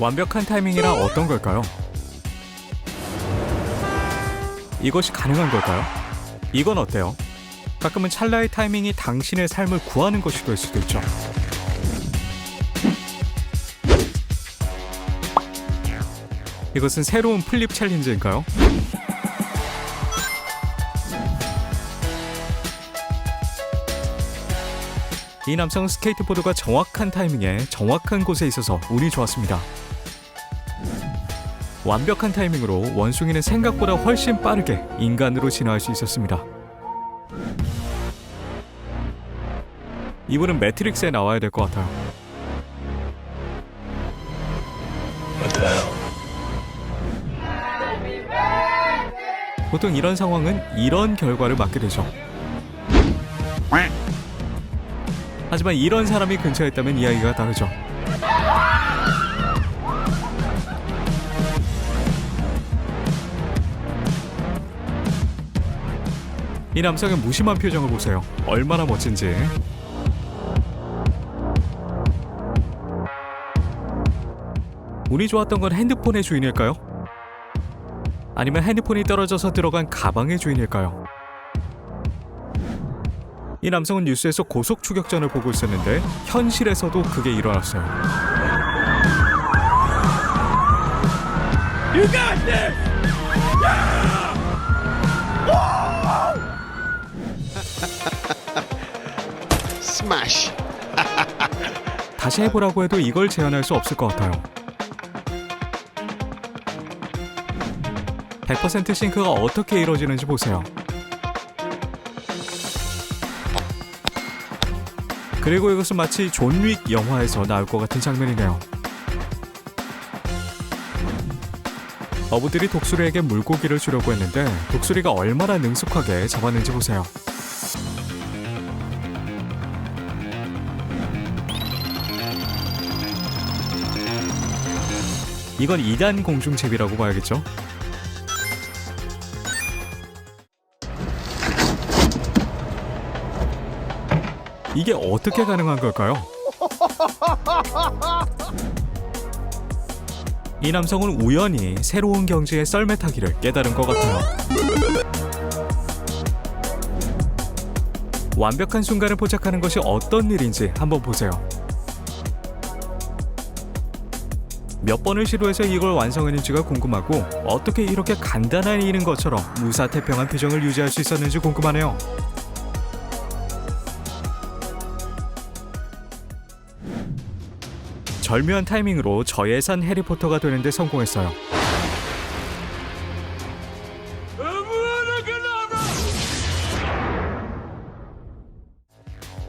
완벽한 타이밍이란 어떤 걸까요? 이것이 가능한 걸까요? 이건 어때요? 가끔은 찰나의 타이밍이 당신의 삶을 구하는 것이 될 수도 있죠. 이것은 새로운 플립 챌린지인가요? 이 남성은 스케이트보드가 정확한 타이밍에 정확한 곳에 있어서 운이 좋았습니다. 완벽한 타이밍으로 원숭이는 생각보다 훨씬 빠르게 인간으로 진화할 수 있었습니다. 이분은 매트릭스에 나와야 될 것 같아요. 보통 이런 상황은 이런 결과를 맞게 되죠. 하지만 이런 사람이 근처에 있다면 이야기가 다르죠. 이 남성의 무심한 표정을 보세요. 얼마나 멋진지. 운이 좋았던 건 핸드폰의 주인일까요? 아니면 핸드폰이 떨어져서 들어간 가방의 주인일까요? 이 남성은 뉴스에서 고속 추격전을 보고 있었는데 현실에서도 그게 일어났어요. Smash. 다시 해보라고 해도 이걸 재현할 수 없을 것 같아요. 100% 싱크가 어떻게 이루어지는지 보세요. 그리고 이것은 마치 존윅 영화에서 나올 것 같은 장면이네요. 어부들이 독수리에게 물고기를 주려고 했는데 독수리가 얼마나 능숙하게 잡았는지 보세요. 이건 2단 공중제비라고 봐야겠죠? 이게 어떻게 가능한 걸까요? 이 남성은 우연히 새로운 경지의 썰매타기를 깨달은 것 같아요. 완벽한 순간을 포착하는 것이 어떤 일인지 한번 보세요. 몇 번을 시도해서 이걸 완성했는지가 궁금하고 어떻게 이렇게 간단한 일인 것처럼 무사태평한 표정을 유지할 수 있었는지 궁금하네요. 절묘한 타이밍으로 저예산 해리포터가 되는데 성공했어요.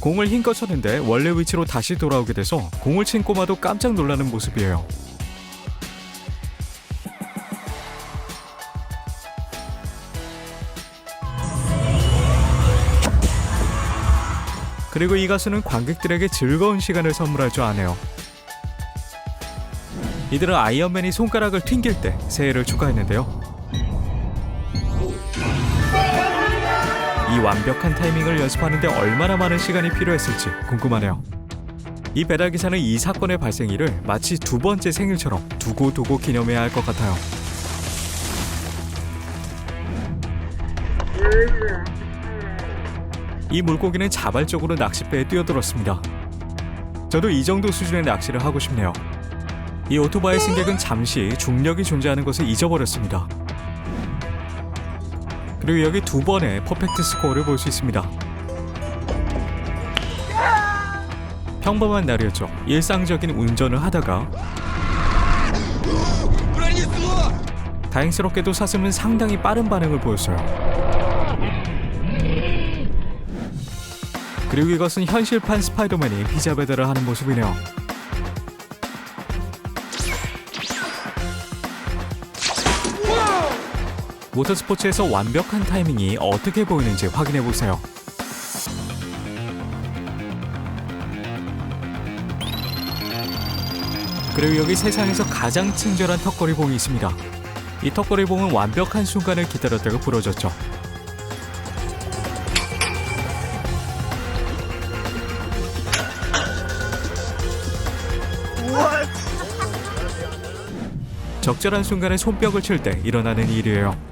공을 힘껏 쳤는데 원래 위치로 다시 돌아오게 돼서 공을 친 꼬마도 깜짝 놀라는 모습이에요. 그리고 이 가수는 관객들에게 즐거운 시간을 선물할 줄 아네요. 이들은 아이언맨이 손가락을 튕길 때 새해를 축하했는데요. 이 완벽한 타이밍을 연습하는데 얼마나 많은 시간이 필요했을지 궁금하네요. 이 배달 기사는 이 사건의 발생일을 마치 두 번째 생일처럼 두고두고 기념해야 할 것 같아요. 이 물고기는 자발적으로 낚싯배에 뛰어들었습니다. 저도 이 정도 수준의 낚시를 하고 싶네요. 이 오토바이 승객은 잠시 중력이 존재하는 것을 잊어버렸습니다. 그리고 여기 두 번의 퍼펙트 스코어를 볼 수 있습니다. 평범한 날이었죠. 일상적인 운전을 하다가 다행스럽게도 사슴은 상당히 빠른 반응을 보였어요. 그리고 이것은 현실판 스파이더맨이 피자 배달을 하는 모습이네요. 모터스포츠에서 완벽한 타이밍이 어떻게 보이는지 확인해 보세요. 그리고 여기 세상에서 가장 친절한 턱걸이 봉이 있습니다. 이 턱걸이 봉은 완벽한 순간을 기다렸다가 부러졌죠. 적절한 순간에 손뼉을 칠 때 일어나는 일이에요.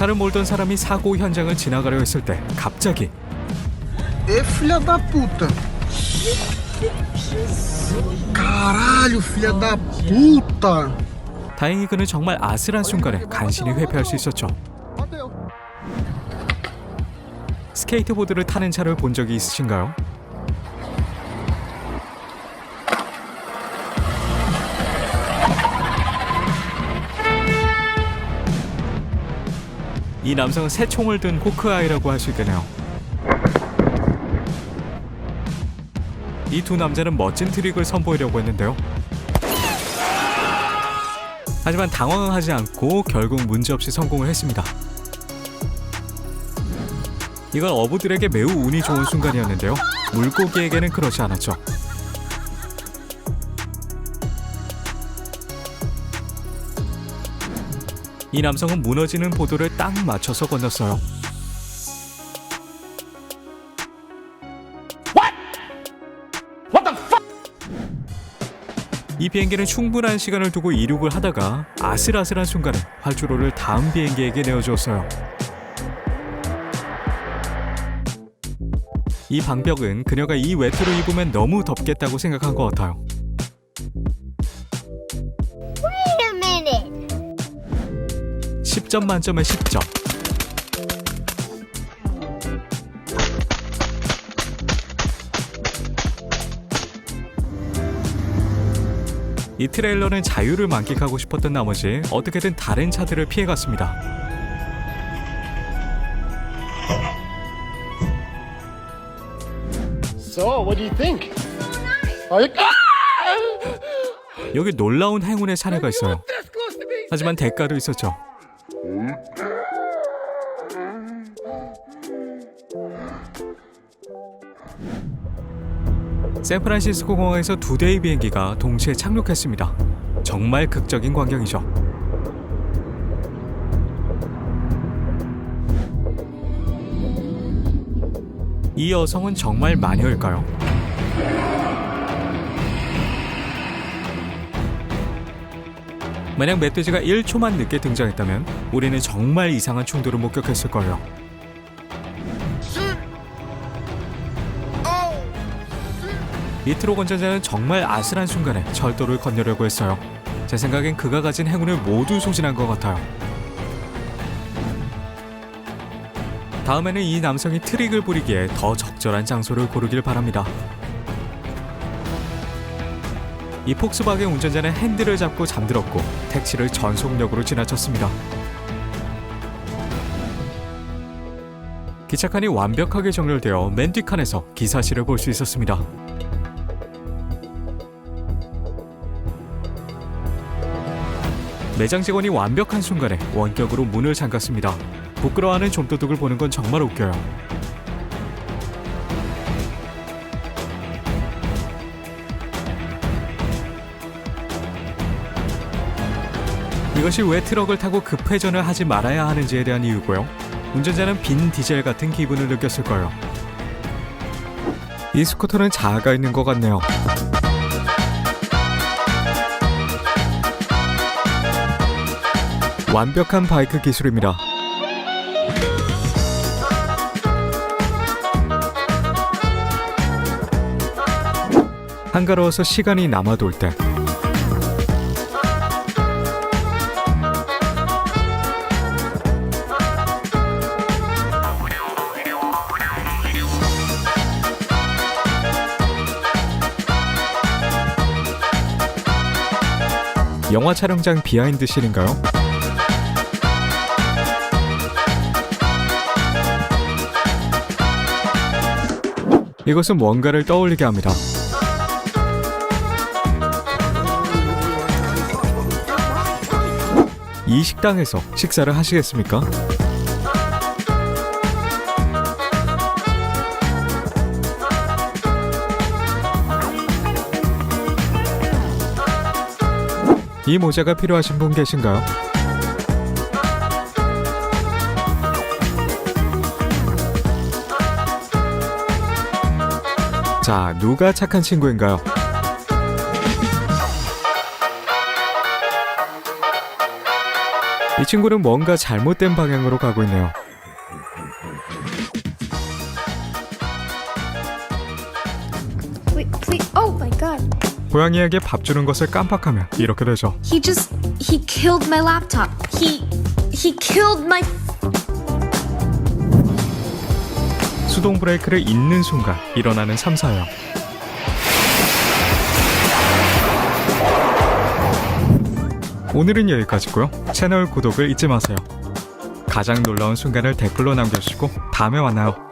차를 몰던 사람이 사고 현장을 지나가려 했을 때 갑자기 Ê, filha da puta! Caralho, filha da puta! 다행히 그는 정말 아슬한 순간에 간신히 회피할 수 있었죠. 스케이트보드를 타는 차를 본 적이 있으신가요? 이 남성은 새 총을 든 호크아이라고 할 수 있겠네요. 이 두 남자는 멋진 트릭을 선보이려고 했는데요. 하지만 당황하지 않고 결국 문제없이 성공을 했습니다. 이건 어부들에게 매우 운이 좋은 순간이었는데요. 물고기에게는 그렇지 않았죠. 이 남성은 무너지는 보도를 딱 맞춰서 건넜어요. 이 비행기는 충분한 시간을 두고 이륙을 하다가 아슬아슬한 순간에 활주로를 다음 비행기에게 내어주었어요. 이 방벽은 그녀가 이 외투를 입으면 너무 덥겠다고 생각한 것 같아요. 10점 만점에 10점. 이 트레일러는 자유를 만끽하고 싶었던 나머지 어떻게든 다른 차들을 피해갔습니다. So, what do you think? Are you... 여기 놀라운 행운의 사례가 있어요. 하지만 대가도 있었죠. 샌프란시스코 공항에서 두 대의 비행기가 동시에 착륙했습니다. 정말 극적인 광경이죠. 이 여성은 정말 마녀일까요? 만약 멧돼지가 1초만 늦게 등장했다면 우리는 정말 이상한 충돌을 목격했을 거예요. 이 트럭 운전자는 정말 아슬한 순간에 철도를 건너려고 했어요. 제 생각엔 그가 가진 행운을 모두 소진한 것 같아요. 다음에는 이 남성이 트릭을 부리기에 더 적절한 장소를 고르길 바랍니다. 이 폭스바겐 운전자는 핸들을 잡고 잠들었고 택시를 전속력으로 지나쳤습니다. 기차칸이 완벽하게 정렬되어 맨 뒷칸에서 기사실을 볼 수 있었습니다. 매장 직원이 완벽한 순간에 원격으로 문을 잠갔습니다. 부끄러워하는 좀도둑을 보는 건 정말 웃겨요. 이것이 왜 트럭을 타고 급회전을 하지 말아야 하는지에 대한 이유고요. 운전자는 빈 디젤 같은 기분을 느꼈을 거예요. 이 스쿠터는 자아가 있는 것 같네요. 완벽한 바이크 기술입니다. 한가로워서 시간이 남아돌 때 영화 촬영장 비하인드 씬인가요? 이것은 뭔가를 떠올리게 합니다. 이 식당에서 식사를 하시겠습니까? 이 모자가 필요하신 분 계신가요? 자, 누가 착한 친구인가요? 이 친구는 뭔가 잘못된 방향으로 가고 있네요. 고양이에게 밥 주는 것을 깜빡하면 이렇게 되죠. He just he killed my laptop. He he killed my 수동 브레이크를 잇는 순간 일어나는 3, 4형. 오늘은 여기까지고요. 채널 구독을 잊지 마세요. 가장 놀라운 순간을 댓글로 남겨주시고 다음에 만나요.